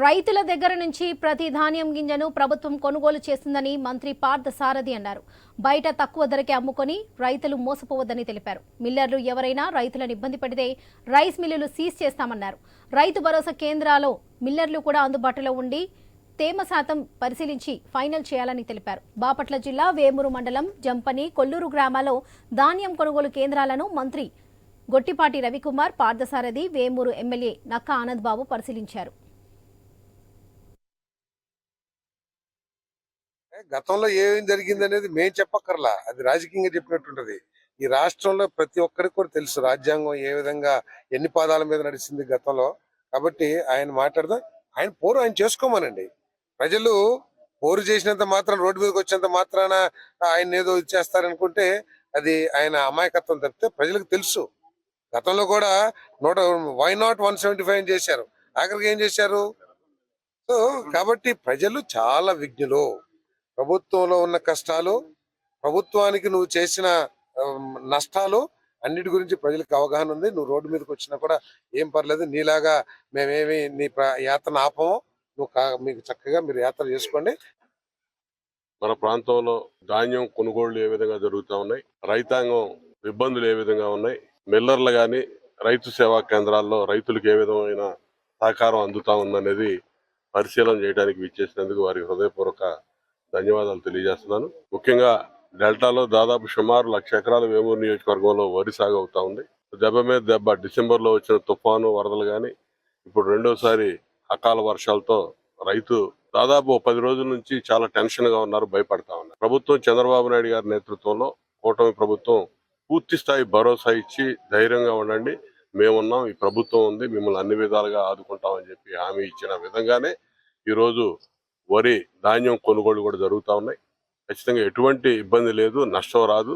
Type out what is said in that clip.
రైతుల దగ్గర నుంచి ప్రతి ధాన్యం గింజను ప్రభుత్వం కొనుగోలు చేస్తుందని మంత్రి పార్థ సారథి అన్నారు. బయట తక్కువ ధరకే అమ్ముకొని రైతులు మోసపోవద్దని తెలిపారు. మిల్లర్లు ఎవరైనా రైతులను ఇబ్బంది పెడితే రైస్ మిల్లులు సీజ్ చేస్తామన్నారు. రైతు భరోసా కేంద్రాల్లో మిల్లర్లు కూడా అందుబాటులో ఉండి తేమ శాతం పరిశీలించి ఫైనల్ చేయాలని తెలిపారు. బాపట్ల జిల్లా వేమూరు మండలం జంపని కొల్లూరు గ్రామాల్లో ధాన్యం కొనుగోలు కేంద్రాలను మంత్రి గొట్టిపాటి రవికుమార్ పార్థసారథి వేమూరు ఎమ్మెల్యే నక్కా ఆనంద్ బాబు పరిశీలించారు. గతంలో ఏం జరిగింది అనేది మేము చెప్పక్కర్లా. అది రాజకీయంగా చెప్పినట్టుంటది. ఈ రాష్ట్రంలో ప్రతి ఒక్కరికి కూడా తెలుసు రాజ్యాంగం ఏ విధంగా ఎన్ని పాదాల మీద నడిచింది గతంలో. కాబట్టి ఆయన మాట్లాడదాం. ఆయన పోరు ఆయన చేసుకోమనండి. ప్రజలు పోరు చేసినంత మాత్రం రోడ్డు మీదకి వచ్చినంత మాత్రాన ఆయన ఏదో ఇచ్చేస్తారనుకుంటే అది ఆయన అమాయకత్వం తప్పితే ప్రజలకు తెలుసు. గతంలో కూడా నూట why not one seventy five చేశారు. ఆఖరికి ఏం చేశారు? సో కాబట్టి ప్రజలు చాలా విజ్ఞులు ప్రభుత్వంలో ఉన్న కష్టాలు ప్రభుత్వానికి నువ్వు చేసిన నష్టాలు అన్నిటి గురించి ప్రజలకు అవగాహన ఉంది. నువ్వు రోడ్డు మీదకి వచ్చినా కూడా ఏం పర్లేదు. నీలాగా మేమేమి నీ ప్ర- యాత్రను ఆపము. నువ్వు కా- మీకు చక్కగా మీరు యాత్ర చేసుకోండి. మన ప్రాంతంలో ధాన్యం కొనుగోళ్ళు ఏ విధంగా జరుగుతూ ఉన్నాయి? రైతాంగం ఇబ్బందులు ఏ విధంగా ఉన్నాయి? మిల్లర్లు కానీ రైతు సేవా కేంద్రాల్లో రైతులకు ఏ విధమైన సహకారం అందుతా ఉందనేది పరిశీలన చేయడానికి విచ్చేసినందుకు వారికి హృదయపూర్వక ధన్యవాదాలు తెలియజేస్తున్నాను. ముఖ్యంగా డెల్టాలో దాదాపు సుమారు లక్ష ఎకరాల వేమూరు నియోజకవర్గంలో వరి సాగు అవుతా ఉంది. దెబ్బ మీద దెబ్బ డిసెంబర్లో వచ్చిన తుఫాను వరదలు కానీ ఇప్పుడు రెండోసారి అకాల వర్షాలతో రైతు దాదాపు పది రోజుల నుంచి చాలా టెన్షన్గా ఉన్నారు భయపడతా ఉన్నారు. ప్రభుత్వం చంద్రబాబు నాయుడు గారి నేతృత్వంలో కూటమి ప్రభుత్వం పూర్తి స్థాయి భరోసా ఇచ్చి ధైర్యంగా ఉండండి. మేమున్నాం ఈ ప్రభుత్వం ఉంది మిమ్మల్ని అన్ని విధాలుగా ఆదుకుంటామని చెప్పి హామీ ఇచ్చిన విధంగానే ఈరోజు వరి ధాన్యం కొనుగోలు కూడా జరుగుతూ ఉన్నాయి. ఖచ్చితంగా ఎటువంటి ఇబ్బంది లేదు నష్టం రాదు.